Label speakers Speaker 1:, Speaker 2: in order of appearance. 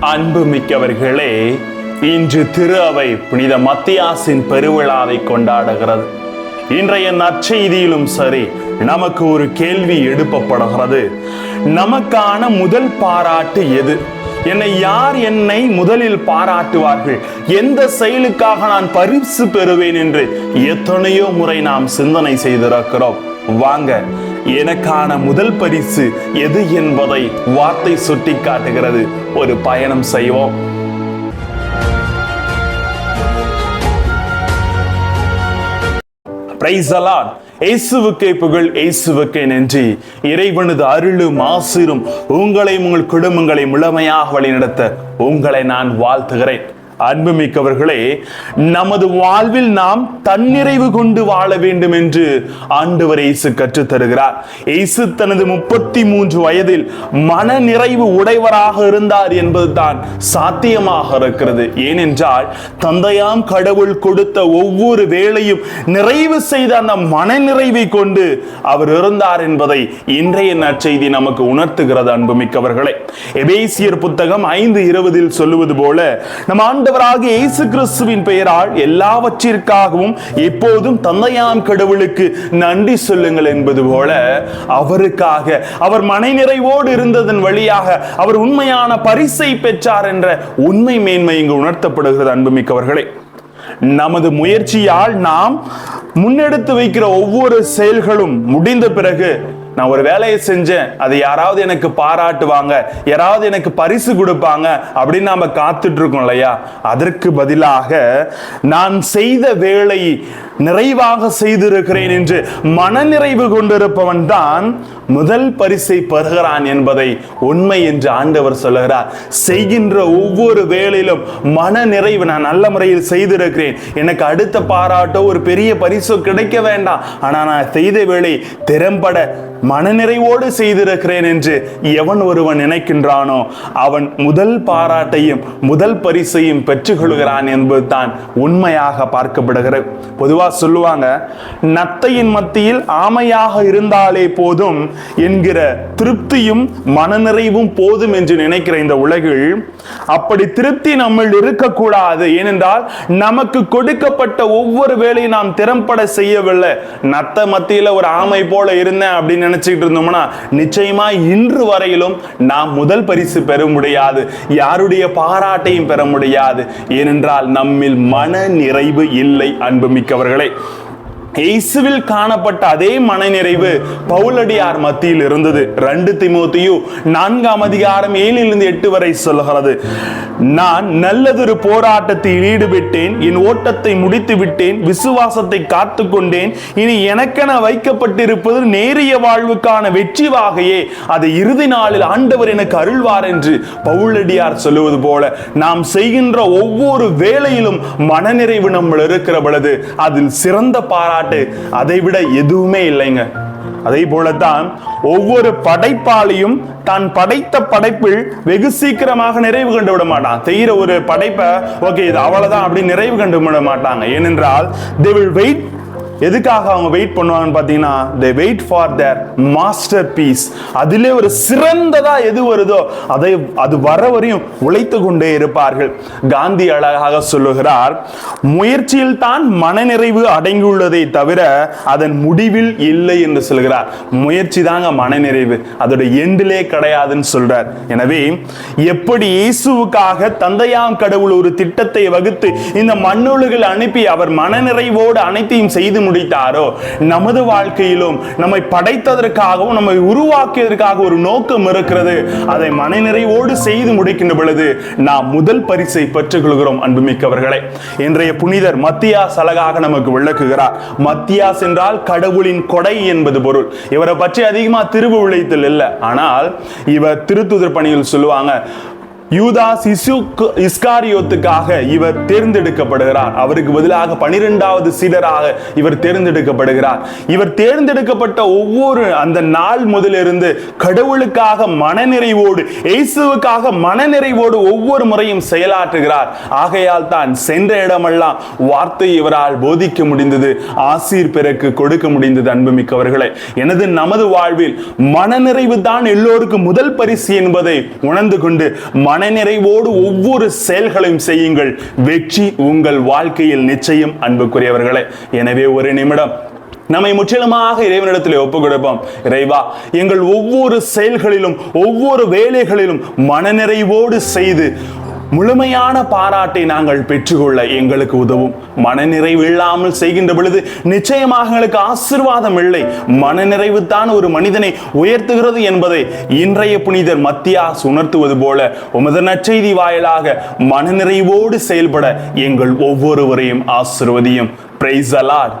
Speaker 1: அன்பு மிக்கவர்களே இன்று திரு அவை புனித மத்தியாசின் பெருவிழாவை கொண்டாடுகிறது. இன்றைய நற்செய்தியிலும் சரி நமக்கு ஒரு கேள்வி எழுப்பப்படுகிறது. நமக்கான முதல் பாராட்டு எது? என்னை யார் என்னை முதலில் பாராட்டுவார்கள்? எந்த செயலுக்காக நான் பரிசு பெறுவேன் என்று எத்தனையோ முறை நாம் சிந்தனை செய்திருக்கிறோம். வாங்க எனக்கான முதல் பரிசு எது என்பதை வார்த்தை சுட்டி காட்டுகிறது. ஒரு பயணம் செய்வோம். பிரைஸ் அலாட் இயேசுவுக்கே புகழ் இயேசுவுக்கே நன்றி. இறைவனது அருளும் ஆசிரும் உங்களையும் உங்கள் குடும்பங்களை முழுமையாக வழிநடத்த உங்களை நான் வாழ்த்துகிறேன். அன்புமிக்கவர்களே நமது வாழ்வில் நாம் தன்னிறைவு கொண்டு வாழ வேண்டும் என்று ஆண்டவர் இயேசு கற்றுத்தருகிறார். இயேசு தனது முப்பத்தி மூன்று வயதில் மன நிறைவு உடையவராக இருந்தார் என்பதுதான் சாத்தியமாக இருக்கிறது. ஏனென்றால் தந்தையாம் கடவுள் கொடுத்த ஒவ்வொரு வேலையும் நிறைவு செய்த அந்த மன நிறைவை கொண்டு அவர் இருந்தார் என்பதை இன்றைய நற்செய்தி நமக்கு உணர்த்துகிறது அன்புமிக்கவர்களே. எபேசியர் புத்தகம் ஐந்து இருபதில் சொல்லுவது போல நம் ஆண்டவராக இயேசு கிறிஸ்துவின் பெயரால் எல்லாவற்றிற்காகவும் எப்போதும் தந்தையாம் கடவுளுக்கு நன்றி சொல்லுங்கள் என்பது போல அவருக்காக அவர் மனைநிறைவோடு இருந்ததன் வழியாக அவர் உண்மையான பரிசை பெற்றார் என்ற உண்மை மேன்மை இங்கு உணர்த்தப்படுகிறது அன்புமிக்கவர்களே. நமது முயற்சியால் நாம் முன்னெடுத்து வைக்கிற ஒவ்வொரு செயல்களும் முடிந்த பிறகு நான் ஒரு வேலையை செஞ்சேன் அது யாராவது எனக்கு பாராட்டுவாங்க யாராவது எனக்கு பரிசு கொடுப்பாங்க அப்படின்னு நாம காத்துட்டு இருக்கோம் இல்லையா? அதற்கு பதிலாக நான் செய்த வேலை நிறைவாக செய்திருக்கிறேன் என்று மனநிறைவு கொண்டிருப்பவன் தான் முதல் பரிசை பெறுகிறான் என்பதை உண்மை என்று ஆண்டவர் சொல்லுகிறார். செய்கின்ற ஒவ்வொரு வேலையிலும் மன நிறைவு நான் நல்ல முறையில் செய்திருக்கிறேன். எனக்கு அடுத்த பாராட்டோ ஒரு பெரிய பரிசோ கிடைக்க வேண்டாம். ஆனால் நான் செய்த வேலை திறம்பட மனநிறைவோடு செய்திருக்கிறேன் என்று எவன் ஒருவன் நினைக்கின்றானோ அவன் முதல் பாராட்டையும் முதல் பரிசையும் பெற்றுக்கொள்கிறான் என்பதுதான் உண்மையாக பார்க்கப்படுகிறது. பொதுவாக சொல்லுவாங்க நத்தையின் மத்தியில் ஆமையாக இருந்தாலே போதும் என்கிற திருப்தியும் மனநிறைவும் போதும் என்று நினைக்கிற இந்த உலகில் அப்படி திருப்தி நம்மில் இருக்கக்கூடாது. ஏனென்றால் நமக்கு கொடுக்கப்பட்ட ஒவ்வொரு வேலையும் நாம் திறம்பட செய்யவில்லை. நத்த மத்தியில் ஒரு ஆமை போல இருந்தேன் அப்படின்னு நினைச்சுக்கிட்டு இருந்தோம்னா நிச்சயமா இன்று வரையிலும் நாம் முதல் பரிசு பெற முடியாது. யாருடைய பாராட்டையும் பெற முடியாது. ஏனென்றால் நம்மில் மன நிறைவு இல்லை அன்புமிக்கவர்கள் நேயர்களே இயேசுவில் காணப்பட்ட அதே மனநிறைவு பவுலடியார் மத்தியில் இருந்தது. ரெண்டு திமுத்தியு நான்காம் அதிகாரம் ஏழிலிருந்து எட்டு வரை சொல்லுகிறது. நான் நல்லதொரு போராட்டத்தில் ஈடுபட்டேன். என் ஓட்டத்தை முடித்து விட்டேன். விசுவாசத்தை காத்து கொண்டேன். இனி எனக்கென வைக்கப்பட்டிருப்பது நேரிய வாழ்வுக்கான வெற்றி வாகையே அதை இறுதி நாளில் ஆண்டவர் எனக்கு அருள்வார் என்று பவுலடியார் சொல்லுவது போல நாம் செய்கின்ற ஒவ்வொரு வேலையிலும் மனநிறைவு நம்ம இருக்கிற பொழுது அதில் சிறந்த பாராட்டு அதை விட எதுவுமே இல்லைங்க. அதே போலத்தான் ஒவ்வொரு படைப்பாளியும் தான் படைத்த படைப்பில் வெகு சீக்கிரமாக நிறைவு கண்டு விட மாட்டான். செய்கிற ஒரு படைப்பை ஓகே இது அவ்வளவுதான் அப்படி நிறைவு கண்டு விட மாட்டாங்க. ஏனென்றால் தே வில் வெயிட் எதுக்காக அவங்க வெயிட் பண்ணுவாங்கன்னு பார்த்தீங்கன்னா they wait for their masterpiece அதிலே ஒரு சிறந்ததா எது வருதோ அதை அது வர வரையும் உழைத்து கொண்டே இருப்பார்கள். காந்தி அழகாக சொல்லுகிறார் முயற்சியில் தான் மனநிறைவு அடங்கியுள்ளதை தவிர அதன் முடிவில் இல்லை என்று சொல்கிறார். முயற்சி தாங்க மனநிறைவு அதோட எண்டிலே கிடையாதுன்னு சொல்றார். எனவே எப்படி இயேசுவுக்காக தந்தையாம் கடவுள் ஒரு திட்டத்தை வகுத்து இந்த மண்ணுலகில் அனுப்பி அவர் மனநிறைவோடு அனைத்தையும் செய்து முடித்தாரோ? நமது வாழ்க்கையிலும் நம்மை படைத்ததற்காகவும் நம்மை உருவாக்கியதற்காக ஒரு நோக்கம் இருக்கிறது. அதை மனநிறைவோடு செய்து முடிக்கின்ற பொழுது நாம் முதல் பரிசை பெற்றுக்கொள்கிறோம் அன்புமிக்கவர்களே. இன்றைய புனிதர் மத்தியாஸ் அழகாக நமக்கு விளக்குகிறார். மத்தியாஸ் என்றால் கடவுளின் கொடை என்பது பொருள். இவரை பற்றி அதிகமாக திருவு விளைத்தல் இல்லை. ஆனால் இவர் திருத்துதர் பணியில் சொல்லுவாங்க யூதாஸ் இசுக் இஸ்காரியோத்துக்காக இவர் தேர்ந்தெடுக்கப்படுகிறார். அவருக்கு பதிலாக பனிரெண்டாவது சீடராக இவர் தேர்ந்தெடுக்கப்படுகிறார். இவர் தேர்ந்தெடுக்கப்பட்ட ஒவ்வொரு அந்த நாள் முதலிருந்து கடவுளுக்காக மனநிறைவோடு இயேசுவுக்காக மனநிறைவோடு ஒவ்வொரு முறையும் செயலாற்றுகிறார். ஆகையால் தான் சென்ற இடமெல்லாம் வார்த்தை இவரால் போதிக்க முடிந்தது ஆசீர் பிறக்கு கொடுக்க முடிந்தது அன்புமிக்கவர்களே. எனது நமது வாழ்வில் மனநிறைவு தான் எல்லோருக்கும் முதல் பரிசு என்பதை உணர்ந்து கொண்டு மனநிறைவோடு ஒவ்வொரு செயல்களையும் செய்யுங்கள். வெற்றி உங்கள் வாழ்க்கையில் நிச்சயம் அன்புக்குரியவர்களே. எனவே ஒரு நிமிடம் நம்மை முற்றிலுமாக இறைவனிடத்தில் ஒப்பு கொடுப்போம் இறைவா எங்கள் ஒவ்வொரு செயல்களிலும் ஒவ்வொரு வேலைகளிலும் மனநிறைவோடு செய்து முழுமையான பாராட்டை நாங்கள் பெற்றுக்கொள்ள எங்களுக்கு உதவும். மனநிறைவு இல்லாமல் செய்கின்ற பொழுது நிச்சயமாக எங்களுக்கு ஆசிர்வாதம் இல்லை. மனநிறைவு தான் ஒரு மனிதனை உயர்த்துகிறது என்பதை இன்றைய புனிதர் மத்தியாஸ் உணர்த்துவது போல உமது நற்செய்தி வாயிலாக மனநிறைவோடு செயல்பட எங்கள் ஒவ்வொருவரையும் ஆசிர்வதியும். Price allot